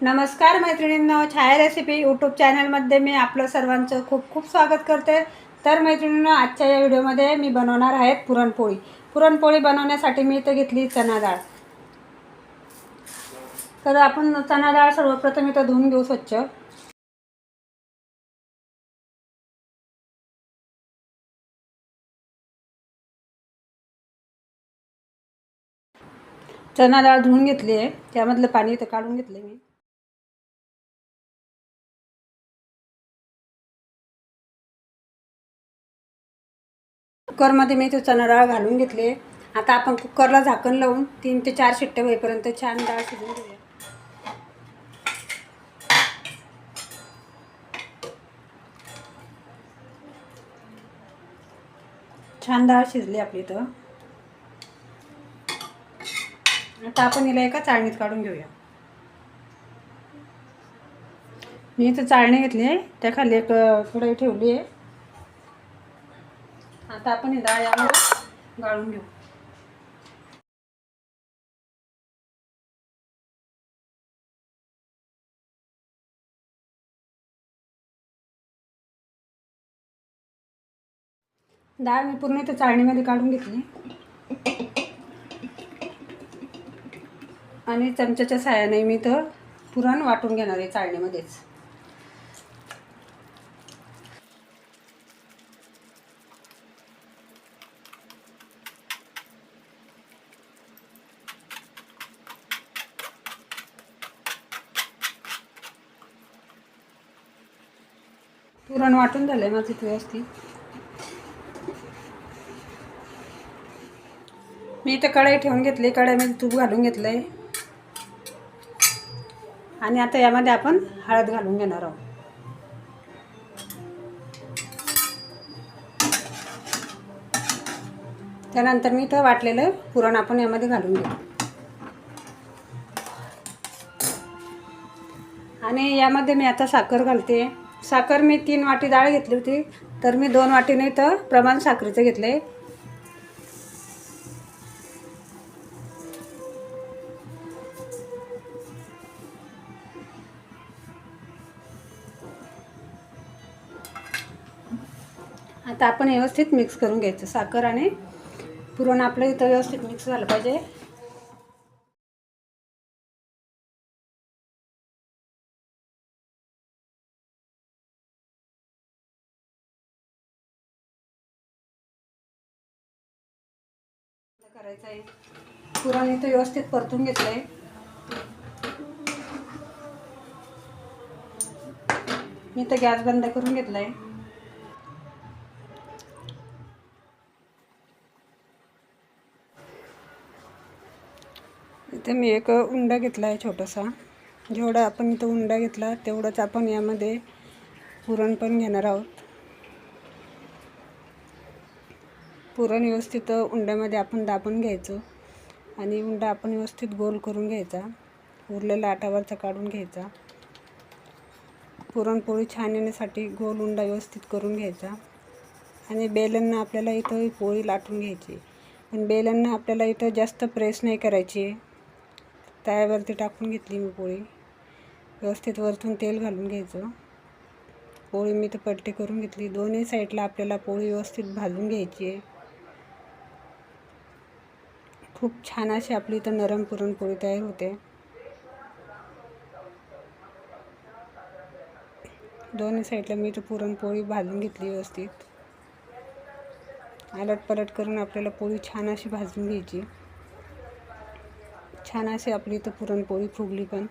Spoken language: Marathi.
नमस्कार मैत्रिणींनो छाया रेसिपी यूट्यूब चॅनलमध्ये मी आपलं सर्वांचं खूप खूप स्वागत करते. तर मैत्रिणींनो आजच्या या व्हिडिओमध्ये मी बनवणार आहे पुरणपोळी. पुरणपोळी बनवण्यासाठी मी इथं घेतली चणा डाळ. तर आपण चणा डाळ सर्वप्रथम इथं धुवून घेऊ स्वच्छ. चणा डाळ धुवून घेतली आहे. त्यामधलं पाणी इथं काढून घेतलं मी. कुकरमध्ये मी तो चणा डाळ घालून घेतले. आता आपण कुकरला झाकण लावून तीन ते चार शिट्टे होईपर्यंत छान डाळ शिजून घेऊया. छान डाळ शिजली आपली तर. आता आपण हिला एका चाळणीत काढून घेऊया. मी इथं चाळणी घेतली आहे. त्या खाली एक कढई ठेवली आहे. आता आपण ही डाळ यामध्ये गाळून घेऊ. डाळ मी पूर्ण इथे चाळणीमध्ये काढून घेतली. आणि चमच्याच्या साह्याने मी तर पुरण वाटून घेणार आहे चाळणीमध्येच. पुरण वाटून झालं आहे माझं व्यवस्थित. मी इथं कढई ठेवून घेतली कढाईमध्ये तूप घालून घेतलं आहे आणि आता यामध्ये आपण हळद घालून घेणार आहोत. त्यानंतर मी इथं वाटलेलं पुरण आपण यामध्ये घालून घेऊ. आणि यामध्ये मी आता साखर घालते. साखर मी तीन वाटी डाळ घेतली होती. तर मी दोन वाटीने इथं प्रमाण साखरेचं घेतलं आहे आता आपण व्यवस्थित मिक्स करून घ्यायचं. साखर आणि पुरण आपलं इथं व्यवस्थित मिक्स झालं पाहिजे. करायचं आहे. पुरण इथं व्यवस्थित परतून घेतलं आहे मी तर गॅस बंद करून घेतला आहे इथे मी एक उंडा घेतला आहे छोटासा. जेवढा आपण इथं उंडा घेतला तेवढंच आपण यामध्ये पुरण पण घेणार आहोत. पुरण व्यवस्थित उंड्यामध्ये आपण दाबून घ्यायचं आणि उंडा आपण व्यवस्थित गोल करून घ्यायचा. उरलेला आटावरचा काढून घ्यायचा. पुरणपोळी छान येण्यासाठी गोल उंडा व्यवस्थित करून घ्यायचा. आणि बेलनं आपल्याला इथं पोळी लाटून घ्यायची. पण बेलनं आपल्याला इथं जास्त प्रेस नाही करायची. तव्यावरती टाकून घेतली मी पोळी. व्यवस्थित वरतून तेल घालून घ्यायचं. पोळी मी तर पट्टी करून घेतली. दोन्ही साईडला आपल्याला पोळी व्यवस्थित भाजून घ्यायची आहे. खूप छान अशी आपली इथं नरम पुरणपोळी तयार होते. दोन्ही साईडला मी इथं पुरणपोळी भाजून घेतली व्यवस्थित. आलट पलट करून आपल्याला पोळी छान अशी भाजून घ्यायची. छान अशी आपली इथं पुरणपोळी फुगली पण.